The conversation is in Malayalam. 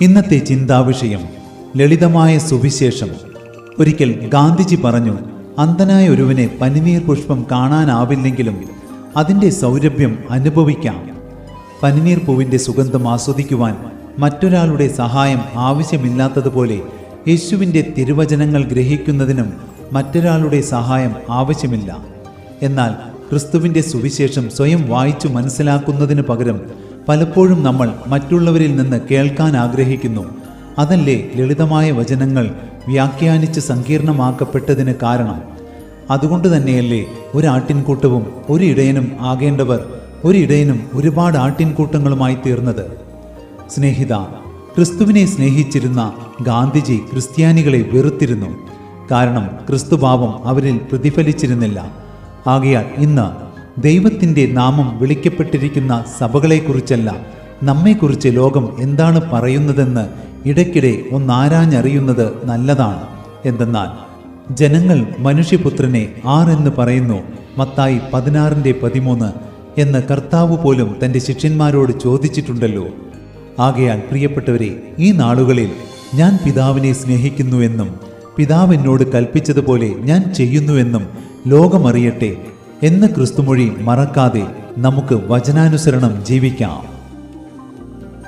ഇന്നത്തെ ചിന്താവിഷയം ലളിതമായ സുവിശേഷം. ഒരിക്കൽ ഗാന്ധിജി പറഞ്ഞു അന്ധനായ ഒരുവനെ പനിനീർ പുഷ്പം കാണാനാവില്ലെങ്കിലും അതിന്റെ സൗരഭ്യം അനുഭവിക്കാം. പനിനീർ പൂവിന്റെ സുഗന്ധം ആസ്വദിക്കുവാൻ മറ്റൊരാളുടെ സഹായം ആവശ്യമില്ലാത്തതുപോലെ യേശുവിന്റെ തിരുവചനങ്ങൾ ഗ്രഹിക്കുന്നതിനും മറ്റൊരാളുടെ സഹായം ആവശ്യമില്ല. എന്നാൽ ക്രിസ്തുവിന്റെ സുവിശേഷം സ്വയം വായിച്ചു മനസ്സിലാക്കുന്നതിന് പകരം പലപ്പോഴും നമ്മൾ മറ്റുള്ളവരിൽ നിന്ന് കേൾക്കാൻ ആഗ്രഹിക്കുന്നു. അതല്ലേ ലളിതമായ വചനങ്ങൾ വ്യാഖ്യാനിച്ച് സങ്കീർണമാക്കപ്പെട്ടതിന് കാരണം? അതുകൊണ്ട് തന്നെയല്ലേ ഒരു ആട്ടിൻകൂട്ടവും ഒരു ഇടയനും ആകേണ്ടവർ ഒരു ഇടയനും ഒരുപാട് ആട്ടിൻകൂട്ടങ്ങളുമായി തീർന്നത്? സ്നേഹിത ക്രിസ്തുവിനെ സ്നേഹിച്ചിരുന്ന ഗാന്ധിജി ക്രിസ്ത്യാനികളെ വെറുത്തിരുന്നു. കാരണം ക്രിസ്തുഭാവം അവരിൽ പ്രതിഫലിച്ചിരുന്നില്ല. ആകയാൽ ഇന്ന് ദൈവത്തിന്റെ നാമം വിളിക്കപ്പെട്ടിരിക്കുന്ന സഭകളെക്കുറിച്ചല്ല നമ്മെക്കുറിച്ച് ലോകം എന്താണ് പറയുന്നതെന്ന് ഇടയ്ക്കിടെ ഒന്നാരാഞ്ഞറിയുന്നത് നല്ലതാണ്. എന്തെന്നാൽ ജനങ്ങൾ മനുഷ്യപുത്രനെ ആർ എന്ന് പറയുന്നു മത്തായി പതിനാറിന്റെ പതിമൂന്ന് എന്ന് കർത്താവ് പോലും തന്റെ ശിഷ്യന്മാരോട് ചോദിച്ചിട്ടുണ്ടല്ലോ. ആകയാൽ പ്രിയപ്പെട്ടവരെ ഈ നാളുകളിൽ ഞാൻ പിതാവിനെ സ്നേഹിക്കുന്നുവെന്നും പിതാവ് എന്നോട് കൽപ്പിച്ചതുപോലെ ഞാൻ ചെയ്യുന്നുവെന്നും ലോകമറിയട്ടെ എന്ന ക്രിസ്തുമൊഴി മറക്കാതെ നമുക്ക് വചനാനുസരണം ജീവിക്കാം.